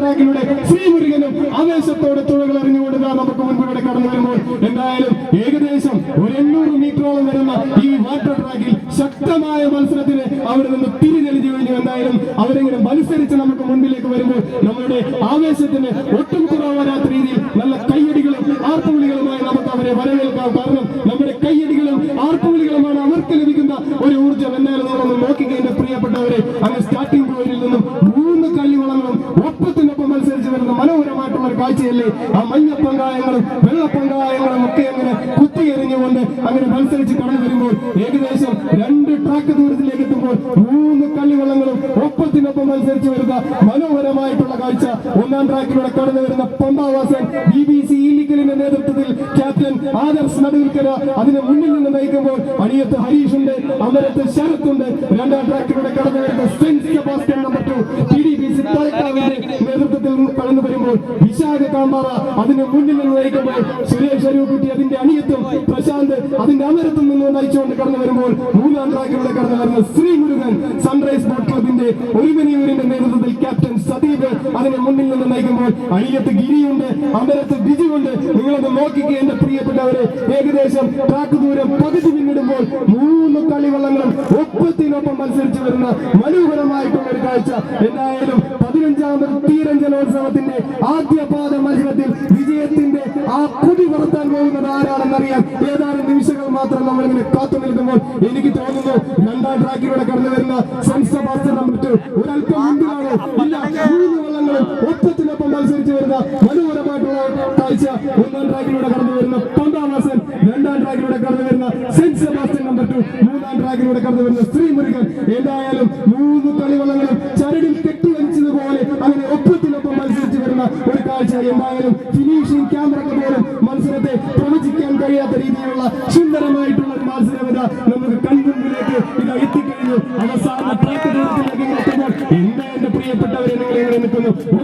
ട്രാക്കിലൂടെ ശ്രീമുരുകനും ആവേശത്തോടെ തുഴകൾ അറിഞ്ഞുകൊണ്ട് നമുക്ക് മുൻപിലൂടെ കടന്നു വരുമ്പോൾ എന്തായാലും ഏകദേശം ഒരു എണ്ണൂറ് മീറ്ററോളം വരുന്ന ഈ വാട്ടർ ട്രാക്കിൽ ശക്തമായ മത്സരത്തിന് അവിടെ നിന്ന് തിരിതെളിഞ്ഞു കഴിഞ്ഞു എന്തായാലും അവരെങ്കിലും മത്സരിച്ച് നമുക്ക് മുൻപിലേക്ക് വരുമ്പോൾ നമ്മുടെ ആവേശത്തിന് ഒട്ടും കുറവാനാത്ത രീതിയിൽ നല്ല കയ്യടികളും ആർപ്പുവിളികളുമായി നമുക്ക് അവരെ വരവേൽക്കാം. കാരണം നമ്മുടെ കയ്യടികളും ആർപ്പുവിളികളുമാണ് അവർക്ക് ലഭിക്കുന്ന ഒരു ഊർജം. എന്നാലും നമ്മളൊന്ന് നോക്കിക്കഴിഞ്ഞ പ്രിയപ്പെട്ടവരെ അങ്ങ് സ്റ്റാർട്ടിംഗ് കാഴ്ചയല്ലേ ആ മഞ്ഞ പങ്കായങ്ങളും വെള്ള പങ്കായങ്ങളും ഒക്കെ അങ്ങനെ കുത്തിയെറിഞ്ഞുകൊണ്ട് അങ്ങനെ മത്സരിച്ച് കടന്നു വരുമ്പോൾ ഏകദേശം രണ്ട് ട്രാക്ക് ദൂരത്തിലേക്ക് എത്തുമ്പോൾ മൂന്ന് കള്ളിവള്ളങ്ങളും ഒപ്പത്തിനൊപ്പം മത്സരിച്ച് വരുന്ന മനോഹരമായിട്ടുള്ള കാഴ്ച. ഒന്നാം ട്രാക്കിലൂടെ കടന്നു വരുന്ന പമ്പാവാസൻ ബി ബി സി ഇല്ലിക്കലിന്റെ നേതൃത്വത്തിൽ ക്യാപ്റ്റൻ ആദർശ് നടുവിൽക്കര അതിന് മുന്നിൽ നിന്ന് നയിക്കുമ്പോൾ അണിയത്ത് ഹരീഷ് ഉണ്ട് അമരത്ത് ശരത് ഉണ്ട് രണ്ടാം ട്രാക്കിലൂടെ കടന്നു വരുന്ന Saint Sebastian number two T B C നേതൃത്വത്തിൽ വരുമ്പോൾ വിശാഖ കാമ്പാറ അതിന് മുന്നിൽ നിന്ന് നയിക്കുമ്പോൾ സുരേഷ് അരൂക്കുട്ടി അതിന്റെ അണിയത്തും പ്രശാന്ത് അതിന്റെ അമരത്തും നിന്ന് നയിച്ചുകൊണ്ട് കടന്നു വരുമ്പോൾ മൂന്നാം ട്രാക്കിലൂടെ കടന്നു വരുന്ന ശ്രീ മുരുകൻ സൺറൈസ് ബോട്ട് ക്ലബിന്റെ ഒരുമനിയൂരിന്റെ നേതൃത്വത്തിൽ ക്യാപ്റ്റൻ സദീപ് അതിന് മുന്നിൽ നിന്ന് നയിക്കുമ്പോൾ അണിയത്ത് ഗിരിയുണ്ട് അമരത്ത് ബിജുണ്ട് നിങ്ങളൊന്ന് നോക്കിക്കുക എന്റെ പ്രിയപ്പെട്ടവരെ. ഏകദേശം ട്രാക്ക് ദൂരം പകുതി പിന്നിടുമ്പോൾ മൂന്ന് കളിവള്ളങ്ങളും ഒപ്പത്തിനൊപ്പം മത്സരിച്ചു വരുന്ന മനോഹരമായിട്ടുള്ള ഒരു കാഴ്ച. എന്തായാലും പതിനഞ്ചാമത് തീരഞ്ജനോത്സവത്തിന്റെ ആദ്യ പാദ മത്സരത്തിൽ വിജയത്തിന്റെ ആ കുടി പറത്താൻ പോകുന്നത് ആരാണെന്നറിയാൻ ഏതാനും നിമിഷങ്ങൾ മാത്രം നമ്മൾ ഇങ്ങനെ കാത്തു നിൽക്കുമ്പോൾ എനിക്ക് തോന്നുന്നു രണ്ടാം ട്രാക്കിലൂടെ കടന്നു വരുന്ന സംസ്ഥാന ഒരൽപ്പം ഇല്ല. മൂന്ന് വള്ളങ്ങളും ഒപ്പത്തിനൊപ്പം മത്സരിച്ചു വരുന്ന മനോഹരമായിട്ടുള്ള കാഴ്ച ഒന്നാം ട്രാക്കിലൂടെ കടന്നു വരുന്ന പന്താവാസൻ രണ്ടാം ട്രാക്കിലൂടെ കടന്നു വരുന്ന സെന്റ് സെബാസ്റ്റ്യൻ നമ്പർ ടു മൂന്നാം ട്രാക്കിലൂടെ കടന്നു വരുന്ന ശ്രീമുരുകൻ എന്തായാലും മൂന്ന് കളിവള്ളങ്ങളും ചരടിൽ കെട്ടിവലിച്ചതുപോലെ അങ്ങനെ ഒപ്പത്തിനൊപ്പം മത്സരിച്ചു വരുന്ന ഒരു കാഴ്ച. എന്തായാലും ഫിനിഷിംഗ് ക്യാമറക്ക് പോലും മത്സരത്തെ പ്രവചിക്കാൻ കഴിയാത്ത രീതിയിലുള്ള സുന്ദരമായിട്ടുള്ള ഒരു മത്സരം നമുക്ക് കൺമുമ്പിലേക്ക് ഇതാ എത്തിക്കഴിഞ്ഞു. അവസാന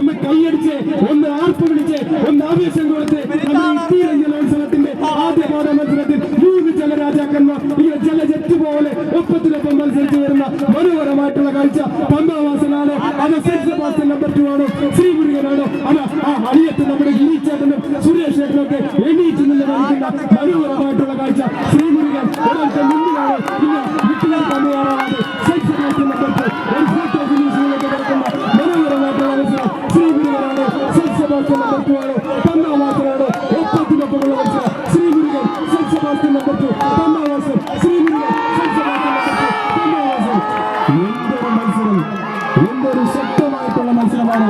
ഒന്ന് കൈയടിച്ച് ഒന്ന് ആർപ്പ് വിളിച്ച് ഒന്ന് ആവേശം കൊടുത്ത് മത്സരത്തിന്റെ ഈ ആദ്യ പാദ മത്സരത്തിൽ മൂന്ന് ജലരാജാക്കന്മാർ ഇങ്ങനെ ജലജറ്റ് പോലെ ഒപ്പത്തിനൊപ്പം മത്സരിച്ച് വരുന്ന മനോഹരമായിട്ടുള്ള കാഴ്ച പന്താവാസനാണ്. അത് സെബാസ്റ്റ്യൻ നമ്പർ ടു ആണോ? ശ്രീമുരുകനാണോ? അത് ആ അടിയത്ത് നമ്മുടെ ഗിരിച്ചേട്ടനും സുരേഷ് ചേട്ടനൊക്കെ എണീറ്റ് നിന്ന് കാണിക്കുന്ന മനോഹരമായിട്ടുള്ള കാഴ്ച ഒരാൾക്ക് പോകാനോ തന്നാവാസനാണോ ഒപ്പത്തിനൊപ്പമുള്ള മത്സരം. Sree Gurukal Saint number two Thannavasan Sree Gurukal Saint Sebastian മത്സരം? എന്തൊരു ശക്തമായിട്ടുള്ള മത്സരമാണ്.